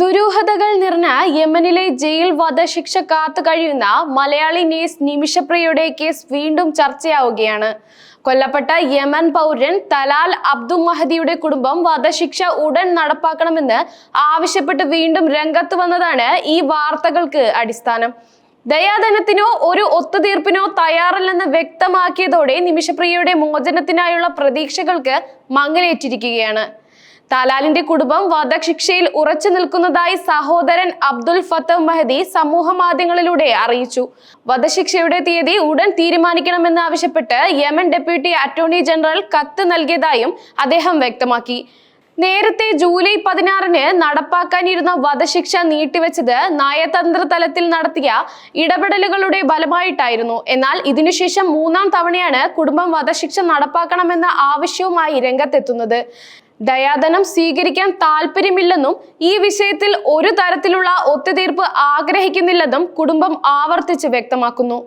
ദുരൂഹതകൾ നിറഞ്ഞ യമനിലെ ജയിൽ വധശിക്ഷ കാത്തു കഴിയുന്ന മലയാളി നേഴ്സ് നിമിഷപ്രിയയുടെ കേസ് വീണ്ടും ചർച്ചയാവുകയാണ്. കൊല്ലപ്പെട്ട യമൻ പൗരൻ തലാൽ അബ്ദുൽ മഹദിയുടെ കുടുംബം വധശിക്ഷ ഉടൻ നടപ്പാക്കണമെന്ന് ആവശ്യപ്പെട്ട് വീണ്ടും രംഗത്ത് വന്നതാണ് ഈ വാർത്തകൾക്ക് അടിസ്ഥാനം. ദയാധനത്തിനോ ഒരു ഒത്തുതീർപ്പിനോ തയ്യാറല്ലെന്ന് വ്യക്തമാക്കിയതോടെ നിമിഷപ്രിയയുടെ മോചനത്തിനായുള്ള പ്രതീക്ഷകൾക്ക് മങ്ങലേറ്റിരിക്കുകയാണ്. തലാലിന്റെ കുടുംബം വധശിക്ഷയിൽ ഉറച്ചു നിൽക്കുന്നതായി സഹോദരൻ അബ്ദുൽ ഫത്ത് മെഹദി സമൂഹ മാധ്യമങ്ങളിലൂടെ അറിയിച്ചു. വധശിക്ഷയുടെ തീയതി ഉടൻ തീരുമാനിക്കണമെന്ന് ആവശ്യപ്പെട്ട് യമൻ ഡെപ്യൂട്ടി അറ്റോർണി ജനറൽ കത്ത് നൽകിയതായും അദ്ദേഹം വ്യക്തമാക്കി. നേരത്തെ ജൂലൈ പതിനാറിന് നടപ്പാക്കാനിരുന്ന വധശിക്ഷ നീട്ടിവെച്ചത് നയതന്ത്ര തലത്തിൽ നടത്തിയ ഇടപെടലുകളുടെ ഫലമായിട്ടായിരുന്നു. എന്നാൽ ഇതിനുശേഷം മൂന്നാം തവണയാണ് കുടുംബം വധശിക്ഷ നടപ്പാക്കണമെന്ന ആവശ്യവുമായി രംഗത്തെത്തുന്നത്. ദയാധനം സ്വീകരിക്കാൻ താല്പര്യമില്ലെന്നും ഈ വിഷയത്തിൽ ഒരു തരത്തിലുള്ള ഒത്തുതീർപ്പ് ആഗ്രഹിക്കുന്നില്ലെന്നും കുടുംബം ആവർത്തിച്ച് വ്യക്തമാക്കുന്നു.